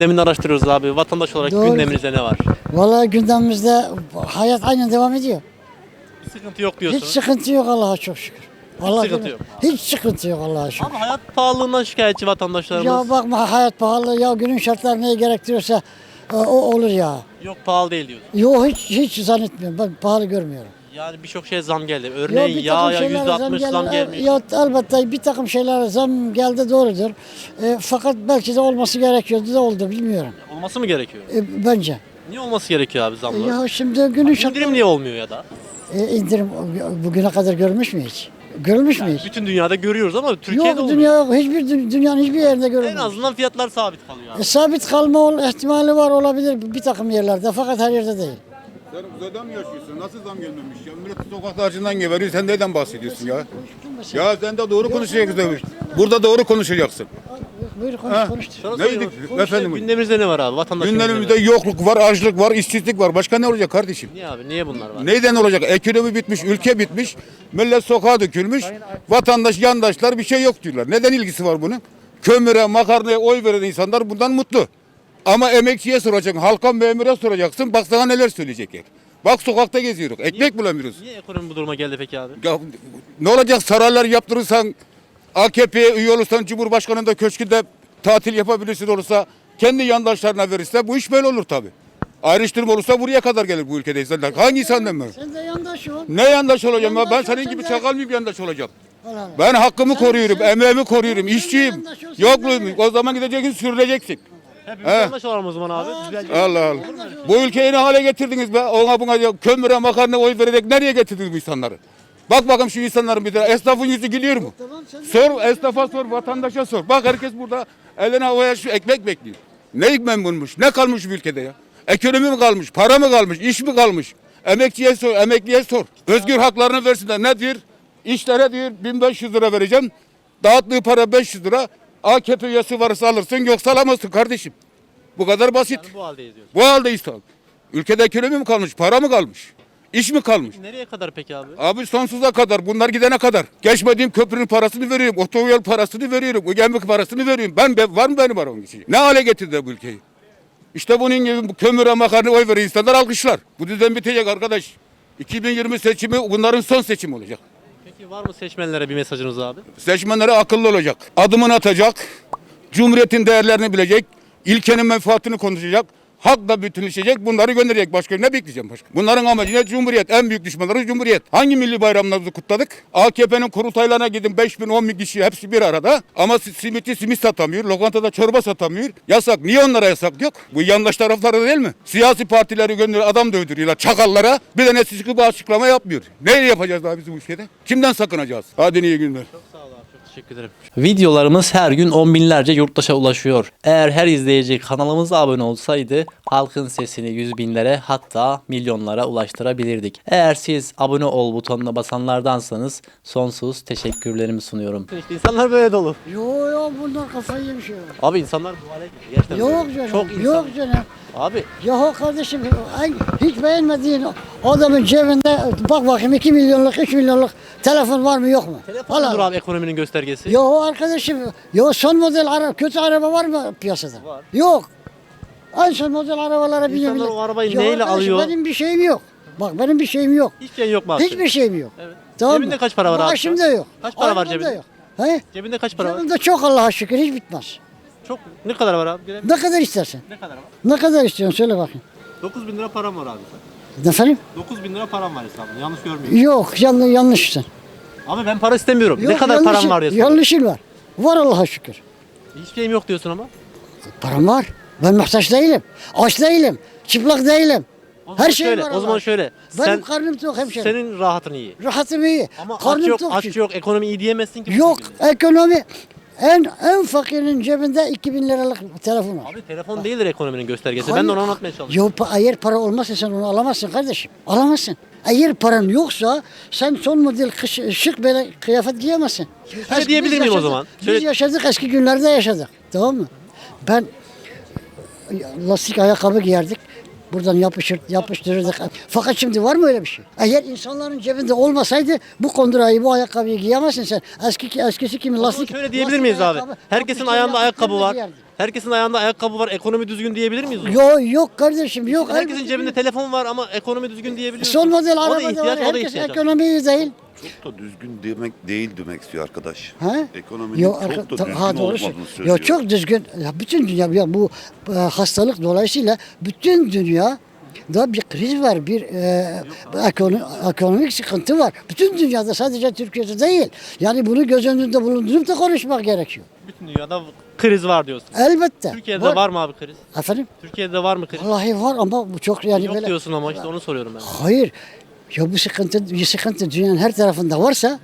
Gündemini araştırıyoruz abi. Vatandaş olarak Doğru. gündeminizde ne var? Vallahi gündemimizde hayat aynen devam ediyor. Bir sıkıntı yok Hiç diyorsunuz. sıkıntı yok Allah'a çok şükür. Allah sıkıntı yok. Hiç sıkıntı yok Allah'a şükür. Ama hayat pahalılığından şikayetçi vatandaşlarımız. Ya bakma hayat pahalı ya günün şartları neyi gerektiriyorsa e, o olur ya. Yok pahalı değil diyorsun. Yok hiç hiç zannetmiyorum. Ben pahalı görmüyorum. Yani birçok şeye zam geldi. Örneğin bir yağ takım ya şeylere %60 zam, gel- gelmiş. Ya elbette bir takım şeylere zam geldi doğrudur. E, fakat belki de olması gerekiyordu da oldu bilmiyorum. Olması mı gerekiyor? E, bence. Niye olması gerekiyor abi zamlar? Ya şimdi günün şartları... İndirim niye olmuyor ya da? E, indirim bugüne kadar görmüş mü hiç? Görmüş mü hiç? Bütün dünyada görüyoruz ama Türkiye'de Yok olmuyor. dünya yok. Hiçbir dü- dünyanın hiçbir yerinde En görülmüyor. azından fiyatlar sabit kalıyor abi. E, sabit kalma ol, ihtimali var olabilir bir takım yerlerde fakat her yerde değil. Sen uzayda mı yaşıyorsun? Nasıl zam gelmemiş ya? Millet acından geberiyor. Sen neden bahsediyorsun ya? Ya sen de doğru konuşacaksın. Burada doğru konuşacaksın. Buyur konuş Ha. konuş. Neydi? soruyorum. Efendim? Gündemimizde ne var abi? Vatandaş Gündemimizde yokluk var, açlık var, işsizlik var. Başka ne olacak kardeşim? Niye abi? Niye bunlar var? Neyden olacak? Ekonomi bitmiş, ülke bitmiş. Millet sokağa dökülmüş. Vatandaş, yandaşlar bir şey yok diyorlar. Neden ilgisi var bunun? Kömüre, makarnaya oy veren insanlar bundan mutlu. Ama emekçiye soracaksın, halka memure soracaksın. Bak sana neler söyleyecekler. Bak sokakta geziyoruz. Ekmek bulamıyoruz. Niye ekonomi bu duruma geldi peki abi? Ya ne olacak saraylar yaptırırsan AKP'ye üye olursan Cumhurbaşkanı'nda köşkünde tatil yapabilirsin olursa kendi yandaşlarına verirse bu iş böyle olur tabi. Ayrıştırma olursa buraya kadar gelir bu ülkede insanlar. Hangi insandan ben? Sen de yandaş ol. Ne yandaş olacağım ya? Ben Yandaş senin olsan gibi da- çakal mıyım yandaş olacağım? Allah Allah. Ben hakkımı Sen- koruyorum, sen- emeğimi koruyorum, sen işçiyim. yandaş olsan Yokluyum. da- O zaman gideceksin sürüleceksin. Hepimiz He. yandaş olalım o zaman abi. Düzelecek. Allah Allah. Bu ülkeyi ne hale getirdiniz be? Ona buna ya, kömüre makarna oy vererek nereye getirdiniz bu insanları? Bak bakalım şu insanların bir de esnafın yüzü gülüyor mu? Sor esnafa sor, vatandaşa sor. Bak herkes burada eline havaya şu ekmek bekliyor. Ne ekmek bulmuş? Ne kalmış bu ülkede ya? Ekonomi mi kalmış? Para mı kalmış? İş mi kalmış? Emekçiye sor, emekliye sor. Özgür haklarını versinler. Ne diyor? İşlere diyor 1500 lira vereceğim. Dağıttığı para 500 lira. AKP üyesi varsa alırsın yoksa alamazsın kardeşim. Bu kadar basit. Yani bu haldeyiz diyorsun. Bu haldeyiz tabii. Ülkede ekonomi mi kalmış? Para mı kalmış? İş mi kalmış? Nereye kadar peki abi? Abi sonsuza kadar bunlar gidene kadar. Geçmediğim köprünün parasını veriyorum. Otoyol parasını veriyorum. O gemlik parasını veriyorum. Ben, ben var mı benim aramın içi? Ne hale getirdi bu ülkeyi? İşte bunun gibi bu kömüre makarna oy veren insanlar alkışlar. Bu düzen bitecek arkadaş. 2020 seçimi bunların son seçimi olacak. Peki var mı seçmenlere bir mesajınız abi? Seçmenlere akıllı olacak. Adımını atacak. Cumhuriyetin değerlerini bilecek. İlkenin menfaatini konuşacak. Halkla bütünleşecek. Bunları gönderecek. Başka ne bekleyeceğim başka? Bunların amacı ne? Cumhuriyet. En büyük düşmanları Cumhuriyet. Hangi milli bayramlarımızı kutladık? AKP'nin kurultaylarına gidin 5 bin 10 bin kişi hepsi bir arada. Ama si- simitçi simit satamıyor. Lokantada çorba satamıyor. Yasak. Niye onlara yasak yok? Bu yandaş tarafları değil mi? Siyasi partileri gönderiyor. Adam dövdürüyorlar. Çakallara. Bir de nesi çıkıp açıklama yapmıyor. Ne yapacağız daha biz bu ülkede? Kimden sakınacağız? Hadi iyi günler. Sağ çok teşekkür ederim. Videolarımız her gün on binlerce yurttaşa ulaşıyor. Eğer her izleyici kanalımıza abone olsaydı halkın sesini yüz binlere hatta milyonlara ulaştırabilirdik. Eğer siz abone ol butonuna basanlardansanız sonsuz teşekkürlerimi sunuyorum. İşte insanlar böyle dolu. Yok yok bunlar kafayı yemiş ya. Abi insanlar bu hale geldi. Gerçekten Yok böyle. canım. Çok insan. yok canım. Abi Yahu kardeşim ay, hiç beğenmediğin adamın cebinde bak bakayım 2 milyonluk 3 milyonluk telefon var mı yok mu? telefon mudur abi ekonominin göstergesi? Yahu arkadaşım yo son model ara, kötü araba var mı piyasada? Var. Yok. En son model arabalara biniyor. İnsanlar o arabayı Ya neyle arkadaşım, alıyor? Benim bir şeyim yok. Bak benim bir şeyim yok. Hiç şeyin yok mu abi? Hiçbir şeyim yok. Evet. Tamam Cebinde mı? kaç para var abi? Maaşım da yok. Kaç para var Arabam da cebinde? Yok. He? Cebinde kaç para var? Cebimde çok Allah'a şükür hiç bitmez. Çok. Ne kadar var abi? Ne kadar istersen. Ne kadar var? Ne kadar istiyorsun söyle bakayım. 9 bin lira param var abi. Efendim? 9 bin lira param var hesabımda. Yanlış görmüyorum. Yok yanlış yanlışsın. Abi ben para istemiyorum. ne Yok, kadar yanlışın- param var soruyorum. Yanlışın var. Var Allah'a şükür. Hiçbir şeyim yok diyorsun ama. Param var. Ben muhtaç değilim. Aç değilim. Çıplak değilim. O zaman Her şey şöyle, var O zaman Allah'a şöyle. Benim karnım tok hemşerim. senin rahatın iyi. Rahatım iyi. Ama karnım aç yok, tok aç çünkü. yok, ekonomi iyi diyemezsin ki. bu Yok şekilde. ekonomi. En en fakirin cebinde 2000 liralık telefon var. Abi telefon değildir ekonominin göstergesi. Ben de onu anlatmaya çalışıyorum. Yok pa- eğer para olmazsa sen onu alamazsın kardeşim. Alamazsın. Eğer paran yoksa sen son model kış, şık böyle kıyafet giyemezsin. şöyle Eski- diyebilir biz miyim o zaman? Biz Şöyle- yaşadık eski günlerde yaşadık. Tamam mı? Ben lastik ayakkabı giyerdik. Buradan yapışır, yapıştırırdık. Fakat şimdi var mı öyle bir şey? Eğer insanların cebinde olmasaydı bu kondurayı, bu ayakkabıyı giyemezsin sen. Eski eskisi kimi lastik. şöyle diyebilir lastik miyiz abi? Herkesin ayağında ayakkabı var. giyerdik. Herkesin ayağında ayakkabı var, ekonomi düzgün diyebilir miyiz? Yok yok kardeşim yok. Herkesin Elbette cebinde telefon var ama ekonomi düzgün diyebiliyoruz. Son model O da araba da ihtiyaç, var. o da Herkes ihtiyaç. ekonomi iyi değil. Çok da düzgün demek değil demek istiyor arkadaş. Ha? Ekonominin Yok, çok arka- da ta- düzgün ha, doğru olmadığını söylüyor. söylüyor. Ya çok düzgün. Ya bütün dünya ya bu e, hastalık dolayısıyla bütün dünya da bir kriz var, bir e, ekonomik, ekonomik sıkıntı var. Bütün dünyada sadece Türkiye'de değil. Yani bunu göz önünde bulundurup da konuşmak gerekiyor. Bütün dünyada kriz var diyorsun. Elbette. Türkiye'de var, mı abi kriz? Efendim? Türkiye'de var mı kriz? Vallahi var ama bu çok yani Yok böyle. diyorsun ama işte onu soruyorum ben. Hayır. Ya bu sıkıntı, bir sıkıntı dünyanın her tarafında varsa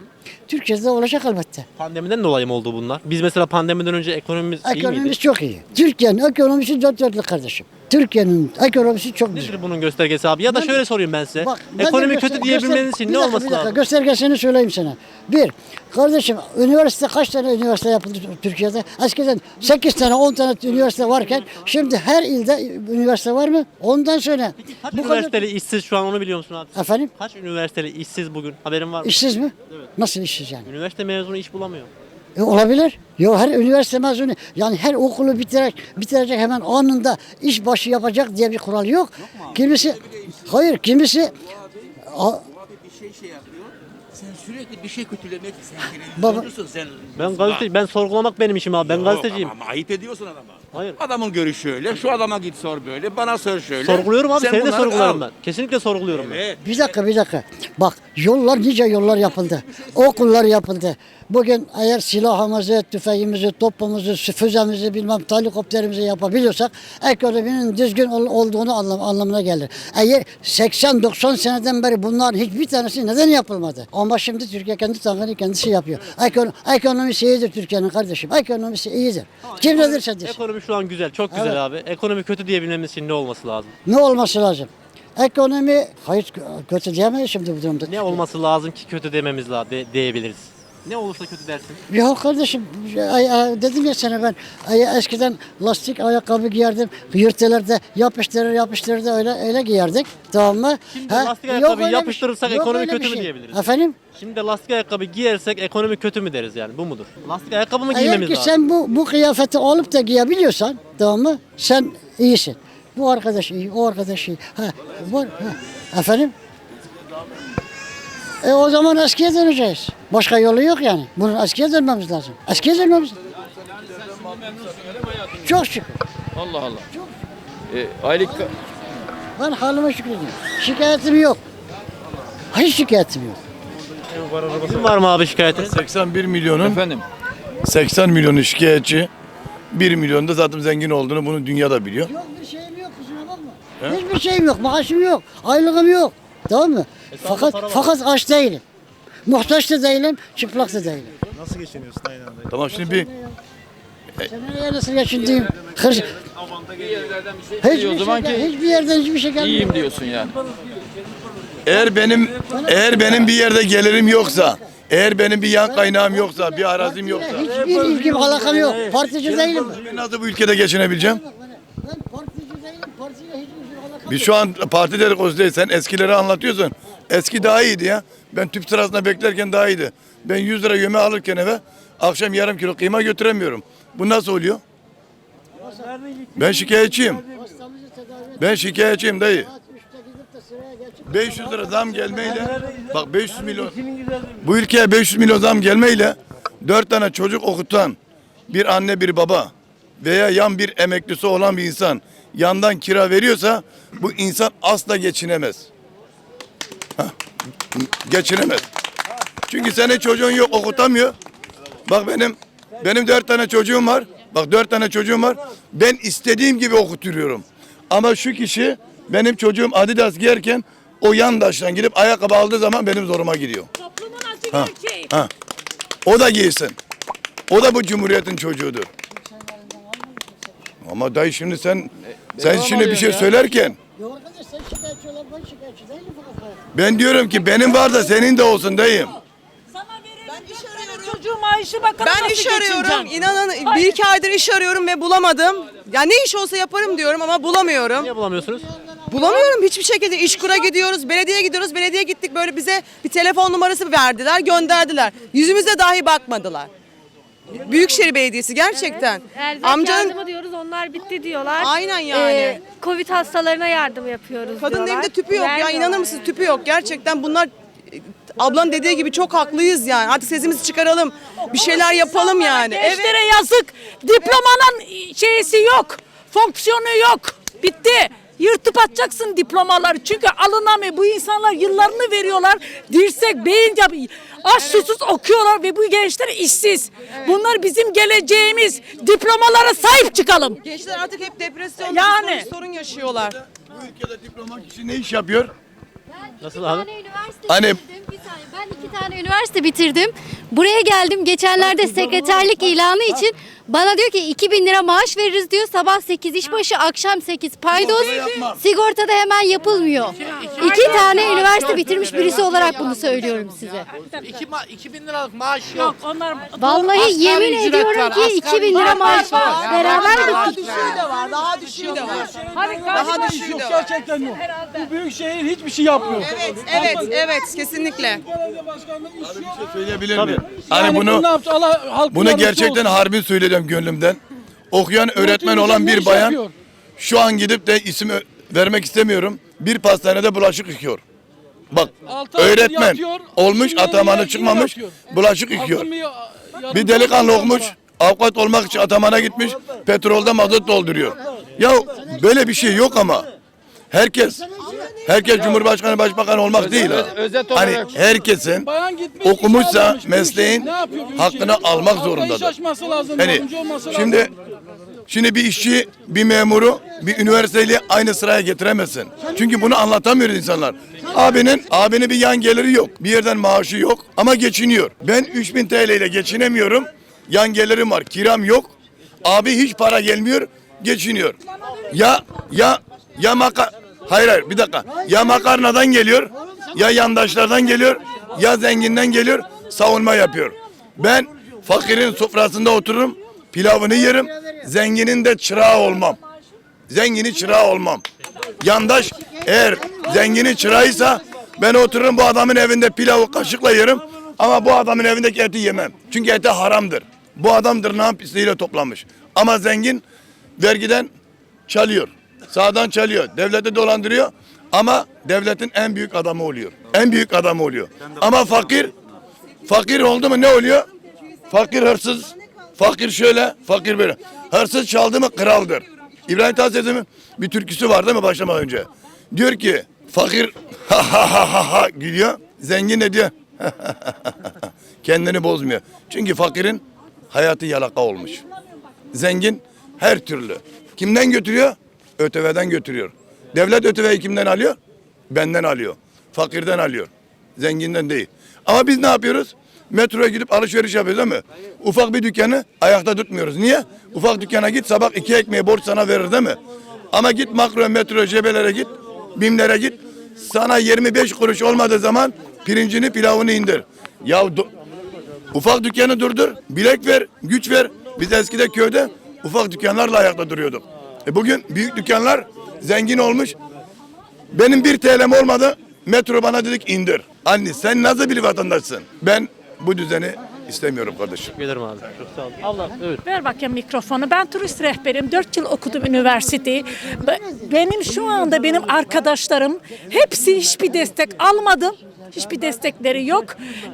Türkiye'de olacak elbette. Pandemiden dolayı mı oldu bunlar? Biz mesela pandemiden önce ekonomimiz iyi Ekonomimiz miydi? çok iyi. Türkiye'nin ekonomisi dört dörtlük kardeşim. Türkiye'nin ekonomisi çok güzel. Nedir bunun göstergesi abi? Ya da Ben- şöyle sorayım ben size. Bak, Ekonomi göster- kötü diyebilmeniz göster- için bir ne dakika, olması bir dakika, lazım? Göstergesini söyleyeyim sana. Bir, kardeşim üniversite kaç tane üniversite yapıldı Türkiye'de? Eskiden 8 tane 10 tane üniversite varken şimdi her ilde üniversite var mı? Ondan sonra. Kaç üniversiteli işsiz şu an onu biliyor musun abi? Efendim? Kaç üniversiteli işsiz bugün? Haberin var mı? İşsiz mi? Nasıl işsiz yani? Üniversite mezunu iş bulamıyor. E, olabilir. Yok her üniversite mezunu yani her okulu bitirecek, bitirecek hemen anında iş başı yapacak diye bir kural yok. Kimisi hayır kimisi a- bir şey şey yapıyor. Sen sürekli bir şey kötülemek sen Baba- sen. Ben gazeteci, ben sorgulamak benim işim abi. Ben Yok, gazeteciyim. Ama ayıp ediyorsun adama. Hayır. Adamın görüşü öyle. Şu adama git sor böyle. Bana sor şöyle. Sorguluyorum abi. Sen Seni de bunları sorguluyorum al. ben. Kesinlikle sorguluyorum ben. Evet. Bir dakika bir dakika. Bak yollar nice yollar yapıldı. Okullar yapıldı. Bugün eğer silahımızı, tüfeğimizi, topumuzu, füzemizi bilmem helikopterimizi yapabiliyorsak ekonominin düzgün ol- olduğunu anlam anlamına gelir. Eğer 80-90 seneden beri bunların hiçbir tanesi neden yapılmadı? Ama şimdi Türkiye kendi tankını kendisi yapıyor. Ekon ekonomisi iyidir Türkiye'nin kardeşim. Ekonomisi iyidir. Kim ne derse desin. Ekonomi şu an güzel. Çok güzel Evet. abi. Ekonomi kötü diyebilmemiz için ne olması lazım? Ne olması lazım? Ekonomi hayır kötü diyemeyiz şimdi bu durumda. Ne olması lazım ki kötü dememiz lazım diyebiliriz. Ne olursa kötü dersin. Ya kardeşim ay, ay, dedim ya sana ben ay, eskiden lastik ayakkabı giyerdim. Yırtılırdı, yapıştırır yapıştırır da öyle öyle giyerdik. Tamam mı? Şimdi Ha, lastik yok ayakkabıyı öyle bir yapıştırırsak şey, yok ekonomi kötü bir mü şey. diyebiliriz? Efendim? Şimdi lastik ayakkabı giyersek ekonomi kötü mü deriz yani? Bu mudur? Lastik ayakkabı mı Eğer giymemiz ki lazım? sen bu bu kıyafeti alıp da giyebiliyorsan tamam mı? Sen iyisin. Bu arkadaş iyi, o arkadaş iyi. Ha, var, ha. Efendim? E o zaman eskiye döneceğiz. Başka yolu yok yani. Bunun eskiye dönmemiz lazım. Eskiye dönmemiz lazım. Çok şükür. Allah Allah. E, aylık Ben halime şükrediyorum. Şikayetim yok. Hiç şikayetim yok. Sizin var mı abi şikayetiniz? 81 milyonun efendim 80 milyonu şikayetçi. 1 milyon da zaten zengin olduğunu bunu dünya da biliyor. Yok bir şeyim yok kusura bakma. Hiçbir şeyim yok. Maaşım yok. Aylığım yok. Tamam mı? Fakat fakat aç değilim. Muhtaç da değilim, çıplak da değilim. Tamam şimdi bir Sen nasıl geçindiğim? Hırs... Hiçbir, o zaman şey, ki hiçbir yerden hiçbir şey gelmiyor. iyiyim diyorsun yani. eğer benim eğer benim bir yerde gelirim yoksa, eğer benim bir yan kaynağım yoksa, bir arazim yoksa Hiçbir ilgim alakam yok. Partici değilim ben. ben nasıl bu ülkede geçinebileceğim? Ben partici değilim. Partiyle hiçbir şey alakam Biz şu an parti dedikodusu değil. Sen eskileri anlatıyorsun. Eski daha iyiydi ya. Ben tüp sırasında beklerken daha iyiydi. Ben 100 lira yeme alırken eve akşam yarım kilo kıyma götüremiyorum. Bu nasıl oluyor? Ben şikayetçiyim. Ben şikayetçiyim dayı. Saat 3'te gidip de sıraya geçip 500 lira zam gelmeyle bak 500 milyon bu ülkeye 500 milyon zam gelmeyle 4 tane çocuk okutan bir anne bir baba veya yan bir emeklisi olan bir insan yandan kira veriyorsa bu insan asla geçinemez. Hah, Geçinemez. Çünkü senin çocuğun yok okutamıyor. Bak benim benim dört tane çocuğum var. Bak dört tane çocuğum var. Ben istediğim gibi okuturuyorum. Ama şu kişi benim çocuğum Adidas giyerken o yandaştan gidip ayakkabı aldığı zaman benim zoruma gidiyor. Toplumun acı Ha. gerçeği. Ha. O da giysin. O da bu cumhuriyetin çocuğudur. Ama dayı şimdi sen sen şimdi bir şey söylerken ben diyorum ki benim var da senin de olsun dayım. Ben iş arıyorum. Çocuğu maaşı bakalım Ben nasıl iş arıyorum. İnanın bir iki aydır iş arıyorum ve bulamadım. Ya ne iş olsa yaparım diyorum ama bulamıyorum. Niye bulamıyorsunuz? Bulamıyorum hiçbir şekilde. İşkura gidiyoruz, belediyeye gidiyoruz. Belediye gittik böyle bize bir telefon numarası verdiler, gönderdiler. Yüzümüze dahi bakmadılar. Büyükşehir Belediyesi gerçekten. Amcanın yardımı diyoruz onlar bitti diyorlar. Aynen yani. Ee, Covid hastalarına yardım yapıyoruz kadının diyorlar. evinde tüpü yok ya inanır mısınız tüpü yok. Gerçekten bunlar e, ablanın dediği gibi çok haklıyız yani. Artık sesimizi çıkaralım. Bir şeyler yapalım yani. Evet. Gençlere yazık. Diplomanın şeysi yok. Fonksiyonu yok. Bitti. Yırtıp atacaksın diplomaları. Çünkü alınamıyor. Bu insanlar yıllarını veriyorlar. Dirsek, beyin yapı. Aç susuz okuyorlar ve bu gençler işsiz. Bunlar bizim geleceğimiz. Diplomalara sahip çıkalım. Gençler artık hep depresyon, Yani. sorun, sorun yaşıyorlar. Bu ülkede diploma kişi ne iş yapıyor? Nasıl abi? tane üniversite Hani- bitirdim. Bir saniye. Ben iki tane üniversite bitirdim. Buraya geldim. Geçenlerde sekreterlik ilanı için bana diyor ki 2000 lira maaş veririz diyor. Sabah 8 işbaşı, akşam 8 paydos. Sigorta da hemen yapılmıyor. İki tane üniversite bitirmiş birisi olarak bunu söylüyorum size. 2000 liralık maaş yok. Onlar Vallahi yemin ediyorum ki 2000 lira maaş var. Beraber Daha gittik. düşüğü de var, daha düşüğü de var. Hani Daha düşüğü de var. Gerçekten yok. Bu büyük şehir hiçbir şey yapmıyor. Evet, evet, evet kesinlikle. Belediye başkanlığı iş yok. Şey söyleyebilir miyim? Hani bunu ne yaptı? Allah halkın bunu yardımcısı gerçekten olsun. harbin söyleyeceğim gönlümden. Okuyan öğretmen olan bir bayan şu an gidip de isim ö- vermek istemiyorum. Bir pastanede bulaşık yıkıyor. Bak Altı aydır öğretmen yatıyor, olmuş şimdi atamanı yine çıkmamış yatıyor. bulaşık yıkıyor. Bir delikanlı okumuş avukat olmak için atamana gitmiş petrolde mazot dolduruyor. Ya böyle bir şey yok ama. Herkes herkes Cumhurbaşkanı Başbakan olmak değil ha. Hani herkesin Bayan gitmiş, iş okumuşsa mesleğin. Ne yapıyor bu hakkını işi? almak Halka iş zorundadır. açması lazım, Hani yardımcı olması lazım. şimdi şimdi bir işçi, bir memuru, bir üniversiteli aynı sıraya getiremezsin. Çünkü bunu anlatamıyor insanlar. Abinin abinin bir yan geliri yok. Bir yerden maaşı yok ama geçiniyor. Ben 3000 TL ile geçinemiyorum. Yan gelirim var, kiram yok. Abi hiç para gelmiyor, geçiniyor. Ya ya ya maka Hayır hayır bir dakika. Ya makarnadan geliyor, ya yandaşlardan geliyor, ya zenginden geliyor, savunma yapıyor. Ben fakirin sofrasında otururum, pilavını yerim, zenginin de çırağı olmam. Zengini çırağı olmam. Yandaş eğer zengini çırağıysa ben otururum bu adamın evinde pilavı kaşıkla yerim ama bu adamın evindeki eti yemem. Çünkü eti haramdır. Bu adam tırnağın pisliğiyle toplamış. Ama zengin vergiden çalıyor. Sağdan çalıyor. Devleti dolandırıyor ama devletin en büyük adamı oluyor. En büyük adamı oluyor. Ama fakir fakir oldu mu ne oluyor? Fakir hırsız. Fakir şöyle, fakir böyle. Hırsız çaldı mı kraldır. İbrahim Tatlıses'in bir türküsü var değil mi başlamadan önce? Diyor ki fakir ha ha ha ha ha gülüyor. Zengin ne diyor? Kendini bozmuyor. Çünkü fakirin hayatı yalaka olmuş. Zengin her türlü. Kimden götürüyor? ÖTV'den götürüyor. Devlet ÖTV'yi kimden alıyor? Benden alıyor. Fakirden alıyor. Zenginden değil. Ama biz ne yapıyoruz? Metroya gidip alışveriş yapıyoruz değil mi? Ufak bir dükkanı ayakta tutmuyoruz. Niye? Ufak dükkana git sabah iki ekmeği borç sana verir değil mi? Ama git makro, metro, cebelere git. Bimlere git. Sana 25 kuruş olmadığı zaman pirincini pilavını indir. Ya Ufak dükkanı durdur, bilek ver, güç ver. Biz eskide köyde ufak dükkanlarla ayakta duruyorduk. E bugün büyük dükkanlar zengin olmuş. Benim bir TL'm olmadı. Metro bana dedik indir. Anne sen nasıl bir vatandaşsın? Ben bu düzeni istemiyorum kardeşim. Ederim abi. Çok sağ olun. Allah evet. Ver bakayım mikrofonu. Ben turist rehberim. 4 yıl okudum üniversiteyi. Be- Benim şu anda benim arkadaşlarım hepsi hiçbir destek almadım. Hiçbir destekleri yok.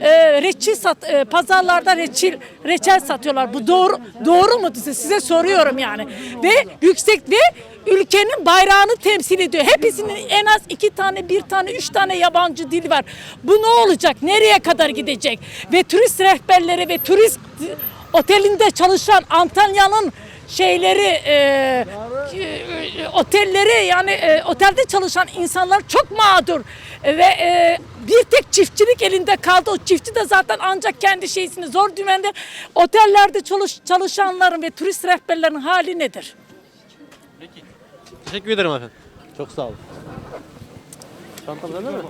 Ee, reçel sat, e, pazarlarda reçel, reçel satıyorlar. Bu doğru doğru mu size, size soruyorum yani. Ve yüksek ve ülkenin bayrağını temsil ediyor. Hepsinin en az iki tane, bir tane, üç tane yabancı dil var. Bu ne olacak? Nereye kadar gidecek? Ve turist rehberleri ve turist otelinde çalışan Antalya'nın şeyleri e, e, otelleri yani e, otelde çalışan insanlar çok mağdur ve e, bir tek çiftçilik elinde kaldı. O çiftçi de zaten ancak kendi şeysini zor dümende otellerde çalış, çalışanların ve turist rehberlerin hali nedir? Teşekkür ederim efendim. Çok sağ olun. Çantam nerede mi?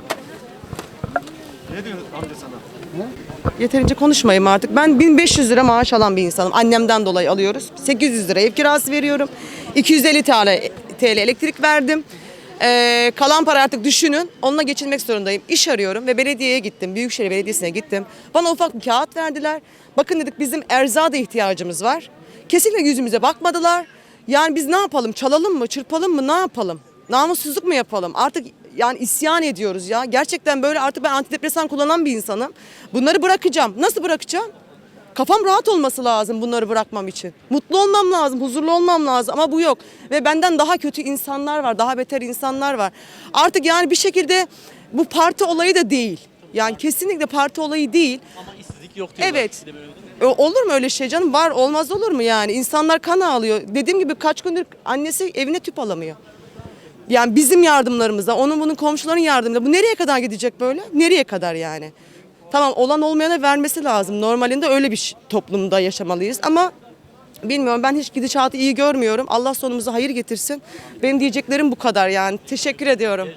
Yeterince konuşmayayım artık. Ben 1500 lira maaş alan bir insanım. Annemden dolayı alıyoruz. 800 lira ev kirası veriyorum. 250 TL, TL elektrik verdim. Ee, kalan para artık düşünün. Onunla geçinmek zorundayım. İş arıyorum ve belediyeye gittim. Büyükşehir Belediyesi'ne gittim. Bana ufak bir kağıt verdiler. Bakın dedik bizim erzağa da ihtiyacımız var. Kesinlikle yüzümüze bakmadılar. Yani biz ne yapalım? Çalalım mı? Çırpalım mı? Ne yapalım? Namussuzluk mu yapalım? Artık yani isyan ediyoruz ya. Gerçekten böyle artık ben antidepresan kullanan bir insanım. Bunları bırakacağım. Nasıl bırakacağım? Kafam rahat olması lazım bunları bırakmam için. Mutlu olmam lazım, huzurlu olmam lazım ama bu yok. Ve benden daha kötü insanlar var, daha beter insanlar var. Artık yani bir şekilde bu parti olayı da değil. Yani kesinlikle parti olayı değil. Ama işsizlik yok diyorlar. Evet. Bir de böyle değil mi? E, Olur mu öyle şey canım? Var olmaz olur mu yani? İnsanlar kan ağlıyor. Dediğim gibi kaç gündür annesi evine tüp alamıyor. Yani bizim yardımlarımızla, onun bunun komşuların yardımıyla bu nereye kadar gidecek böyle? Nereye kadar yani? Tamam olan olmayana vermesi lazım. Normalinde öyle bir toplumda yaşamalıyız ama bilmiyorum ben hiç gidişatı iyi görmüyorum. Allah sonumuza hayır getirsin. Benim diyeceklerim bu kadar yani. Teşekkür ediyorum.